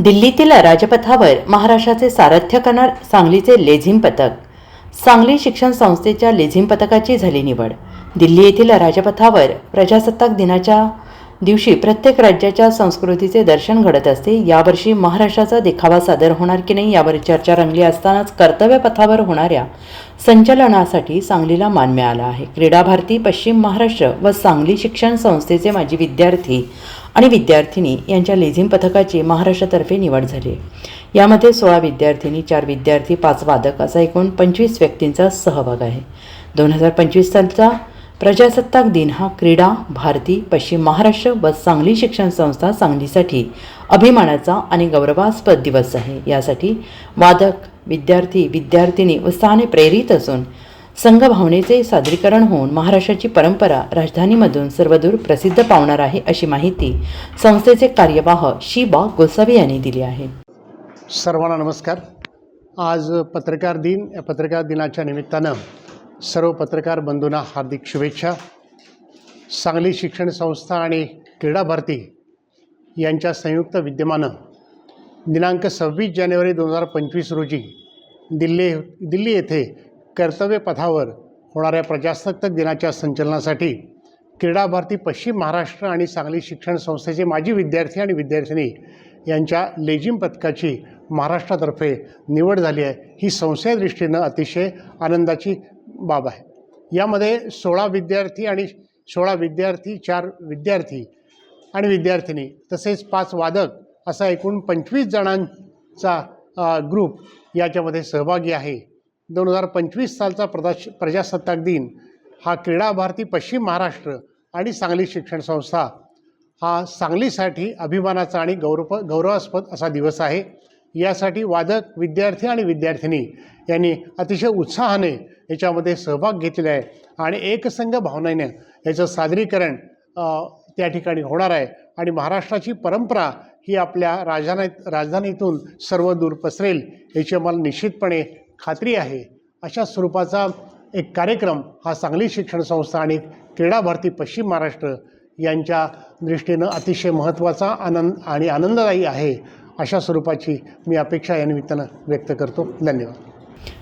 दिल्लीतील राजपथावर महाराष्ट्राचे सारथ्य करणार सांगलीचे लेझिम पथक. सांगली शिक्षण संस्थेच्या लेझिम पथकाची झाली निवड. दिल्ली येथील राजपथावर प्रजासत्ताक दिनाच्या दिवशी प्रत्येक राज्याच्या संस्कृतीचे दर्शन घडत असते. यावर्षी महाराष्ट्राचा देखावा सादर होणार की नाही यावर चर्चा रंगली असतानाच कर्तव्यपथावर होणाऱ्या संचलनासाठी सांगलीला मान मिळाला आहे. क्रीडा भारती पश्चिम महाराष्ट्र व सांगली शिक्षण संस्थेचे माजी विद्यार्थी आणि विद्यार्थिनी यांच्या लेझिम पथकाची महाराष्ट्रातर्फे निवड झाली. यामध्ये सोळा विद्यार्थिनी चार विद्यार्थी पाच वादक असा एकूण पंचवीस व्यक्तींचा सहभाग आहे. दोन हजार पंचवीस सालचा प्रजासत्ताक दिन हा क्रीडा भारती पश्चिम महाराष्ट्र व सांगली शिक्षण संस्था सांगलीसाठी अभिमानाचा आणि गौरवास्पद दिवस आहे. यासाठी वादक विद्यार्थी विद्यार्थिनी उत्साहाने प्रेरित असून संघभावनेचे सादरीकरण होऊन महाराष्ट्राची परंपरा राजधानीमधून सर्वदूर प्रसिद्ध पावणार आहे अशी माहिती संस्थेचे कार्यवाह शिबा गोसावी यांनी दिली आहे. सर्वांना नमस्कार. आज पत्रकार दिन या पत्रकार दिनाच्या निमित्तानं सर्व पत्रकार बंधूंना हार्दिक शुभेच्छा. सांगली शिक्षण संस्था आणि क्रीडा भारती यांच्या संयुक्त विद्यमानं दिनांक सव्वीस जानेवारी दोन हजार पंचवीस रोजी दिल्ली दिल्ली येथे कर्तव्यपथावर होणाऱ्या प्रजासत्ताक दिनाच्या संचलनासाठी क्रीडा भारती पश्चिम महाराष्ट्र आणि सांगली शिक्षण संस्थेचे माजी विद्यार्थी आणि विद्यार्थिनी यांच्या लेझिम पथकाची महाराष्ट्रातर्फे निवड झाली आहे. ही संस्थेदृष्टीनं अतिशय आनंदाची बाब आहे. यामध्ये सोळा विद्यार्थी आणि सोळा विद्यार्थी चार विद्यार्थी आणि विद्यार्थिनी तसेच पाच वादक असा एकूण पंचवीस जणांचा ग्रुप याच्यामध्ये सहभागी आहे. दोन हजार पंचवीस सालचा प्रदाश प्रजासत्ताक दिन हा क्रीडा भारती पश्चिम महाराष्ट्र आणि सांगली शिक्षण संस्था हा सांगलीसाठी अभिमानाचा आणि गौरव गौरवास्पद असा दिवस आहे. यासाठी वादक विद्यार्थी आणि विद्यार्थिनी यांनी अतिशय उत्साहाने याच्यामध्ये सहभाग घेतलेला आहे. आणि एकसंघ भावनेनं याचं सादरीकरण त्या ठिकाणी होणार आहे. आणि महाराष्ट्राची परंपरा ही आपल्या राजधानी राजधानीतून सर्व दूर पसरेल याची आम्हाला निश्चितपणे खात्री आहे. अशा स्वरूपाचा एक कार्यक्रम हा सांगली शिक्षण संस्था आणि क्रीडा भारती पश्चिम महाराष्ट्र यांच्या दृष्टीनं अतिशय महत्त्वाचा आनंद आणि आनंददायी आहे अशा स्वरूपाची मी अपेक्षा या निमित्तानं व्यक्त करतो. धन्यवाद.